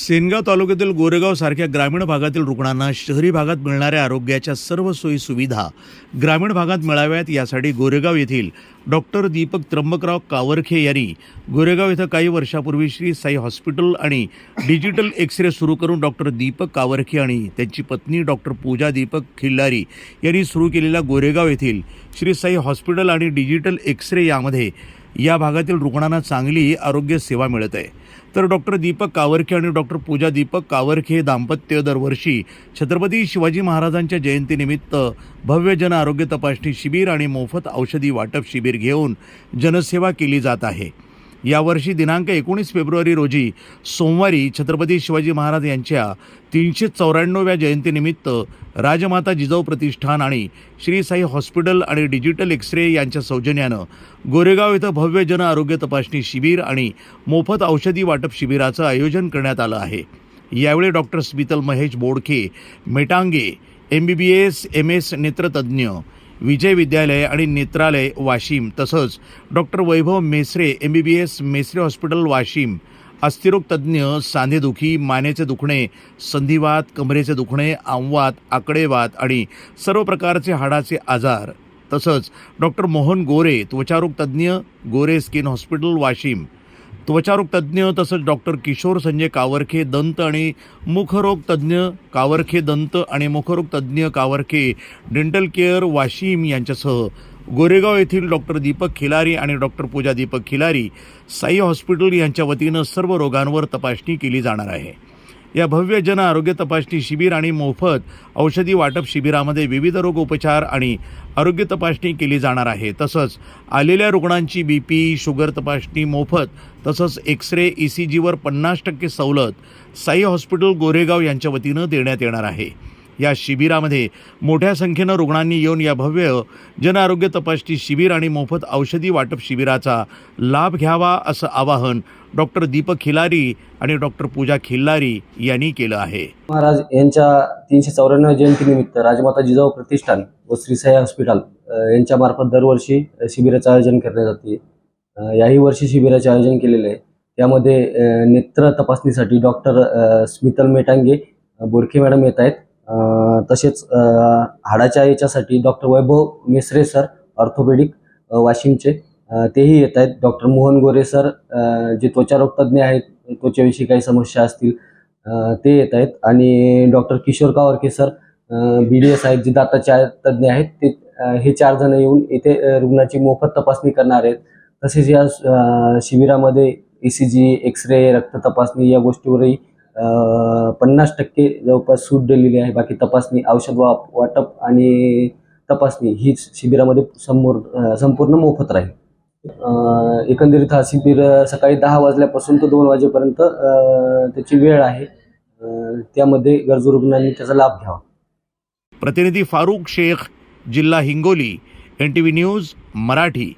सेनगाव तालुक्यातील गोरेगाव सारख्या ग्रामीण भागातील रुग्णांना शहरी भागात मिळणाऱ्या आरोग्याच्या सर्व सोयी सुविधा ग्रामीण भागात मिळाव्यात यासाठी गोरेगाव येथील डॉक्टर दीपक त्र्यंबकराव कावरखे यांनी गोरेगाव इथं काही वर्षापूर्वी श्री साई हॉस्पिटल आणि डिजिटल एक्स रे सुरू करून डॉक्टर दीपक कावरखे आणि त्यांची पत्नी डॉक्टर पूजा दीपक खिल्लारी यांनी सुरू केलेल्या गोरेगाव येथील श्री साई हॉस्पिटल आणि डिजिटल एक्स रे यामध्ये या भागातील रुग्णांना चांगली आरोग्य सेवा मिळत आहे. तर डॉक्टर दीपक कावरखे आणि डॉक्टर पूजा दीपक कावरखे हे दाम्पत्य दरवर्षी छत्रपती शिवाजी महाराजांच्या जयंतीनिमित्त भव्य जन आरोग्य तपासणी शिबिर आणि मोफत औषधी वाटप शिबिर घेऊन जनसेवा केली जात आहे. यावर्षी दिनांक एकोणीस फेब्रुवारी रोजी सोमवारी छत्रपती शिवाजी महाराज यांच्या तीनशे चौऱ्याण्णव्या जयंतीनिमित्त राजमाता जिजाऊ प्रतिष्ठान आणि श्री साई हॉस्पिटल आणि डिजिटल एक्सरे यांच्या सौजन्यानं गोरेगाव इथं भव्य जन आरोग्य तपासणी शिबिर आणि मोफत औषधी वाटप शिबिराचं आयोजन करण्यात आलं आहे. यावेळी doctor Smital Mahesh Bodkhe Metange M B B S M S नेत्रतज्ज्ञ Vijay विद्यालय आणि नेत्रालय वाशिम. तसंच doctor Vaibhav Mesare M B B S Mesare hospital Washim. अस्थिरोग तज्ज्ञ सांधेदुखी मानेचे दुखणे संधिवात कमरेचे दुखणे आमवात आकडेवात आणि सर्व प्रकारचे हाडाचे आजार. तसंच डॉक्टर मोहन गोरे त्वचारोग तज्ज्ञ गोरे स्किन हॉस्पिटल वाशिम. त्वचारोग तज्ज्ञ तसंच डॉक्टर किशोर संजय कावरखे दंत आणि मुखरोग तज्ज्ञ कावरखे दंत आणि मुखरोग तज्ज्ञ कावरखे डेंटल केअर वाशिम यांच्यासह गोरेगाव येथील डॉक्टर दीपक खिलारी आणि डॉक्टर पूजा दीपक खिलारी साई हॉस्पिटल यांच्या वतीनं सर्व रोगांवर तपासणी केली जाणार आहे. या भव्य जन आरोग्य तपासणी शिबिर आणि मोफत औषधी वाटप शिबिरामध्ये विविध रोग उपचार आणि आरोग्य तपासणी केली जाणार आहे. तसंच आलेल्या रुग्णांची बी पी शुगर तपासणी मोफत तसंच एक्स रे ई सी जीवर पन्नास टक्के सवलत साई हॉस्पिटल गोरेगाव यांच्या वतीनं देण्यात येणार आहे. या शिबिरामध्ये मोठ्या संख्येनं रुग्णांनी येऊन या भव्य जन आरोग्य तपासणी शिबिर आणि मोफत औषधी वाटप शिबिराचा लाभ घ्यावा असं आवाहन डॉक्टर दीपक खिलारी आणि डॉक्टर पूजा खिल्लारी यांनी केलं आहे. महाराज यांच्या तीनशे चौऱ्याण्णव जयंतीनिमित्त राजमाता जिजाऊ प्रतिष्ठान व श्रीसाई हॉस्पिटल यांच्या मार्फत दरवर्षी शिबिराचं आयोजन करण्यात जाते. याही वर्षी शिबिराचे आयोजन केलेले आहे. त्यामध्ये नेत्र तपासणीसाठी डॉक्टर स्मितल मेटांगे अ, मॅडम येत आहेत. तसेच हाडाच्या याच्यासाठी doctor Vaibhav Mesare sir orthopaedic वाशिमचे तेही येत आहेत. डॉक्टर मोहन गोरे सर जे त्वचारोग तज्ज्ञ आहेत त्वचेविषयी काही समस्या असतील ते येत आहेत. आणि doctor Kishor Kawarke sir B D S आहेत जे दाताचे तज्ज्ञ आहेत ते हे चार जण येऊन येथे रुग्णाची मोफत तपासणी करणार आहेत. तसेच या शिबिरामध्ये E C G X ray रक्त तपासणी या गोष्टीवरही पन्नास टक्के जवळपास सूट दिलेली आहे. बाकी तपासणी औषध वा वाटप आणि तपासणी ही शिबिरामध्ये समोर संपूर्ण मोफत राहील. एकंदरीत हा शिबिर सकाळी दहा वाजल्यापासून तर दोन वाजेपर्यंत त्याची वेळ आहे. त्यामध्ये गरजू रुग्णांनी त्याचा लाभ घ्यावा. प्रतिनिधी फारुख शेख जिल्हा Hingoli N T V news Marathi.